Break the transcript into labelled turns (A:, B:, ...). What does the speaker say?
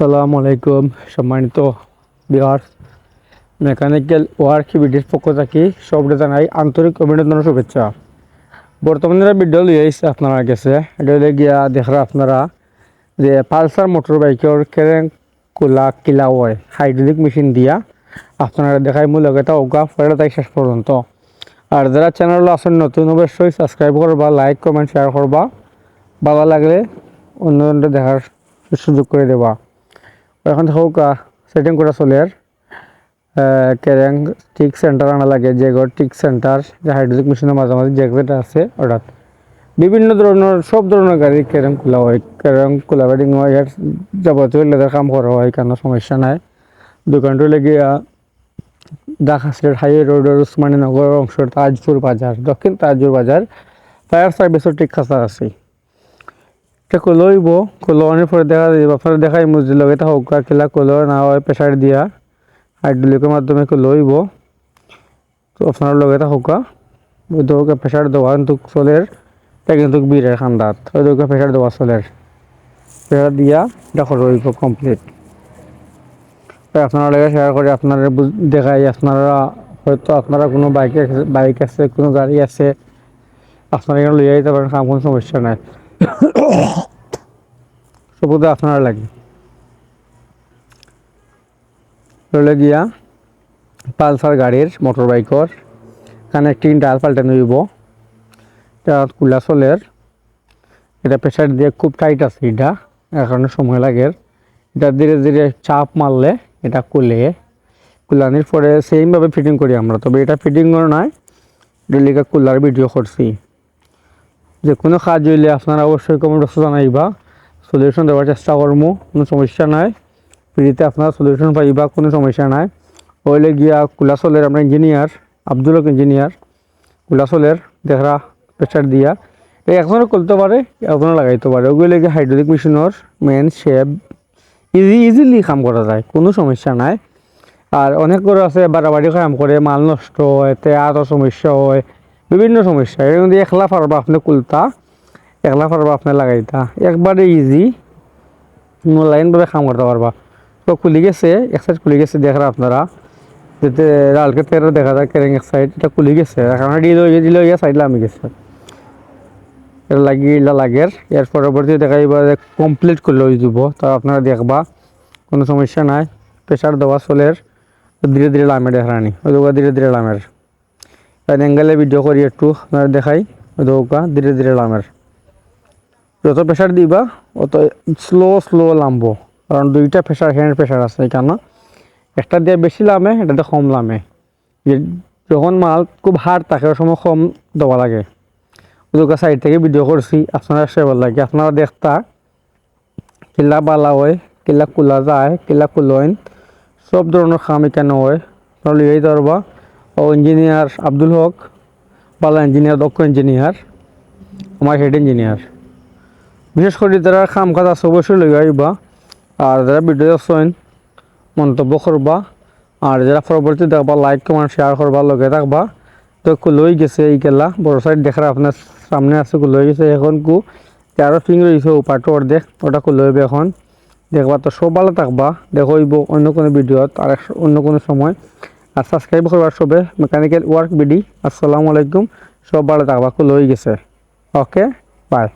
A: আসসালামু আলাইকুম, সম্মানিত বিহার মেকানিক্যাল ওয়ার্ক ভিডিওর পক্ষ থেকে সব জানাই আন্তরিক অভিনন্দন শুভেচ্ছা। বর্তমানে ভিডিও লিয়ে আইসি আপনারা কাছে এটা গিয়া দেখরা আপনারা যে পালসার মোটর বাইকের কেরেং, কোলা, কিলা হয় হাইড্রোলিক মেশিন দিয়া আপনারা দেখাই মূল এটা অজ্ঞা, পরে তাই শেষ পর্যন্ত। আর যারা চ্যানেল আসেন নতুন অবশ্যই সাবস্ক্রাইব করবা লাইক কমেন্ট শেয়ার করবা। ভালো লাগলে অন্য দেখার সুযোগ করে দেবা। এখন হোক সেটিং করা চলে আর কেরেং টিক সেন্টার আনা লাগে ঘর টিক সেন্টার যে হাইড্রোলিক মেশিনের মাঝামাঝি যে যেটা আছে অর্থাৎ বিভিন্ন ধরনের, সব ধরনের গাড়ি কেরেং খোলা হয়, কেরেং খোলা গাড়ি হয় এর যাবতীয় লেদার কাম করা হয়, কোনো সমস্যা নাই। দোকানটো লেগে ঢাকা সিলেট হাইওয়ে রোডের উসমানীনগর অংশের তাজপুর বাজার, দক্ষিণ তাজপুর বাজার ফায়ার সার্ভিসের ঠিক কাছা আছে। এটা কলইব কলোয়ানোর পরে দেখা যাবে আপনারা দেখাই মসজিদ লগে এটা হোক কিলা কলো না হয় প্রেশার দিয়া। হাইড্রোলিকের মাধ্যমে কলইব তো আপনার লগে এটা হোক ওই দোকে প্রেশার দেওয়া কিন্তু চলের এটা কিন্তু বীরের খান্দাত। ওই দোকে প্রেশার দেওয়া চলের। প্রেশার দিয়া এটা করইব কমপ্লিট আপনারা লগে শেয়ার করে, আপনারা দেখাই, আপনারা হয়তো আপনারা কোনো বাইক বাইক আছে, কোনো গাড়ি আছে, আপনারা এখানে লইয়া যেতে পারেন কাম কোনো সমস্যা নাই। সবুজ আপনারা লাগে রইলে গিয়া পালসার গাড়ির মোটর বাইকর কানেক্টিং ডাল পাল্টানো হইব। এটা কুলা চলের। এটা প্রেশার দিয়ে খুব টাইট আছে এটা কারণে সময় লাগে। এটা ধীরে ধীরে চাপ মারলে এটা কুলে। কুলানির পরে সেমভাবে ফিটিং করি আমরা, তবে এটা ফিটিং নয় ডেলিকা কুলার ভিডিও করছি। যে কোনো কাজ হইলে আপনারা অবশ্যই কমেন্ট বক্সে জানাইবা। সলিউশন দেওয়ার চেষ্টা করব কোনো সমস্যা নাই। ফ্রিতে আপনারা সলিউশন পাইবা, কোনো সমস্যা নাই। ওইলে গিয়া কুলাসলের আমরা ইঞ্জিনিয়ার আব্দুল ইঞ্জিনিয়ার কুলাসলের দেখরা প্রেশার দিয়া। এই একজনে করতে পারে একজনে লাগাইতে পারে। ওগুলো গিয়ে হাইড্রোলিক মেশিনের মেন শেপ ইজি ইজিলি কাম করা যায়, কোনো সমস্যা নাই। আর অনেক করে আছে, বাড়াবাড়ি কাম করে, মাল নষ্ট হয় তেয়ারও সমস্যা হয়। বিভিন্ন সমস্যা। এর মধ্যে একলা পারবা আপনি কুলতা, একলা পারবা আপনি লাগাইতা। একবারে ইজি লাইনভাবে কাম করতে পারবা। তো খুলে গেছে, এক সাইড খুলে গেছে দেখরা আপনারা। যেতে লালকে তেরো দেখা যায় কেরেং এক সাইড এটা খুলে গেছে। কারণ ডিল হয়ে দিল ইয়ে সাইড লামি গেছে। এটা লাগিয়ে ইলা লাগের। এর পরবর্তী দেখাইবা যে কমপ্লিট করলে হয়ে যাব। তা আপনারা দেখবা, কোনো সমস্যা নাই। প্রেশার দেওয়া চলের ধীরে ধীরে লামে দেখানি ওই ধীরে ধীরে লামের। অ্যাঙ্গেলে ভিডিও করি একটু দেখাই দোকা ধীরে ধীরে লামের। যত প্রেশার দিবা, অত স্লো স্লো লামবো। কারণ দুইটা প্রেশার হ্যান্ড প্রেশার আছে এখানে একটা দিয়ে বেশি লামে, এটাতে কম লামে। যখন মাল খুব হার্ড থাকে, ওই সময় কম দেওয়া লাগে। ওদের সাইড থেকে ভিডিও করছি, আপনারা সেবার লাগে আপনারা দেখতা, কিলা বালা হয়, কিলা কুলা যায়, কিলা কুলইন সব ধরনের কাম এখানে হয়। লিয়েই ধরবা ও ইঞ্জিনিয়ার আব্দুল হক বালা ইঞ্জিনিয়ার, দক্ষ ইঞ্জিনিয়ার, আমার হেড ইঞ্জিনিয়ার বিশেষ করে যারা কাম কাজ আছে, অবশ্যই লই আইবা। আর যারা ভিডিও দেখছেন, মন্তব্য করবা। আর যারা পরবর্তী দেখবা লাইক কমেন্ট শেয়ার করবা লগে থাকবা। তো লই গেছে এই গেলা বড় সাইড দেখার আপনার সামনে আছে লই গেছে এখন কু। তেরো ফিং রয়েছে উপারটা অর্ধেক ওটা লইবে এখন। দেখবা তো সব ভালো থাকবা দেখইব অন্য কোনো ভিডিওত আর অন্য কোনো সময়। আর সাবস্ক্রাইব করবার সবে মেকানিক্যাল ওয়ার্ক বিডি আসসালামু আলাইকুম, সব ভালো থাকবা লই গেছে। Okay bye